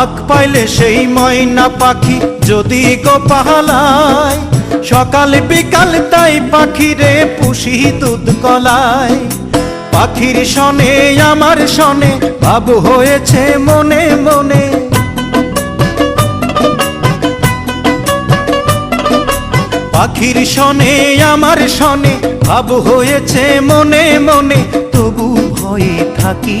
ডাক পাইলে সেই ময়না পাখি যদি গো পাহালায়, সকাল বিকাল তাই পাখিরে পুষি দুধ কলায়। পাখির সনে আমার সনে বাবু হয়েছে মনে মনে। পাখির সনে আমার সনে ভাব হয়েছে মনে মনে, তবু ভয়ে থাকি।